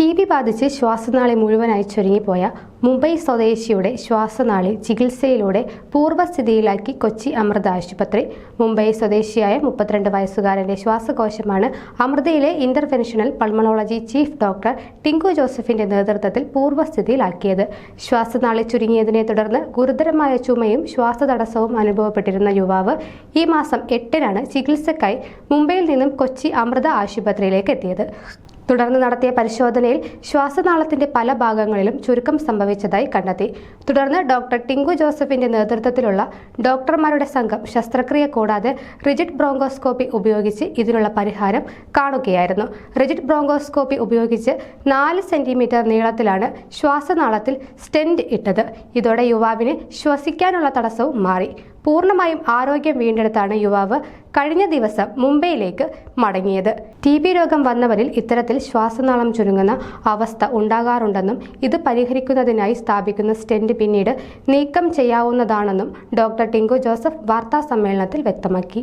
T B ബാധിച്ച് ശ്വാസനാളി മുഴുവനായി ചുരുങ്ങിപ്പോയ മുംബൈ സ്വദേശിയുടെ ശ്വാസനാളി ചികിത്സയിലൂടെ പൂർവസ്ഥിതിയിലാക്കി കൊച്ചി അമൃത ആശുപത്രി. മുംബൈ സ്വദേശിയായ മുപ്പത്തിരണ്ട് വയസ്സുകാരന്റെ ശ്വാസകോശമാണ് അമൃതയിലെ interventional pulmonology chief doctor Tinku ജോസഫിന്റെ നേതൃത്വത്തിൽ പൂർവസ്ഥിതിയിലാക്കിയത് ശ്വാസനാളി ചുരുങ്ങിയതിനെ തുടർന്ന് ഗുരുതരമായ ചുമയും ശ്വാസതടസ്സവും അനുഭവപ്പെട്ടിരുന്ന യുവാവ് ഈ മാസം എട്ടിനാണ് ചികിത്സക്കായി മുംബൈയിൽ നിന്നും കൊച്ചി അമൃത ആശുപത്രിയിലേക്ക് എത്തിയത്. തുടർന്ന് നടത്തിയ പരിശോധനയിൽ ശ്വാസനാളത്തിന്റെ പല ഭാഗങ്ങളിലും ചുരുക്കം സംഭവിച്ചതായി കണ്ടെത്തി. തുടർന്ന് ഡോക്ടർ ടിങ്കു ജോസഫിന്റെ നേതൃത്വത്തിലുള്ള ഡോക്ടർമാരുടെ സംഘം ശസ്ത്രക്രിയ കൂടാതെ റിജിഡ് ബ്രോങ്കോസ്കോപ്പി ഉപയോഗിച്ച് ഇതിനുള്ള പരിഹാരം കാണുകയായിരുന്നു. റിജിഡ് ബ്രോങ്കോസ്കോപ്പി ഉപയോഗിച്ച് നാല് സെന്റിമീറ്റർ നീളത്തിലാണ് ശ്വാസനാളത്തിൽ സ്റ്റെന്റ് ഇട്ടത്. ഇതോടെ യുവാവിന് ശ്വസിക്കാനുള്ള തടസ്സവും മാറി. പൂർണമായും ആരോഗ്യം വീണ്ടെടുത്താണ് യുവാവ് കഴിഞ്ഞ ദിവസം മുംബൈയിലേക്ക് മടങ്ങിയത്. ടി ബി രോഗം വന്നവരിൽ ഇത്തരത്തിൽ ശ്വാസനാളം ചുരുങ്ങുന്ന അവസ്ഥ ഉണ്ടാകാറുണ്ടെന്നും ഇത് പരിഹരിക്കുന്നതിനായി സ്ഥാപിക്കുന്ന സ്റ്റെന്റ് പിന്നീട് നീക്കം ചെയ്യാവുന്നതാണെന്നും ഡോക്ടർ ടിങ്കു ജോസഫ് വാർത്താ സമ്മേളനത്തിൽ വ്യക്തമാക്കി.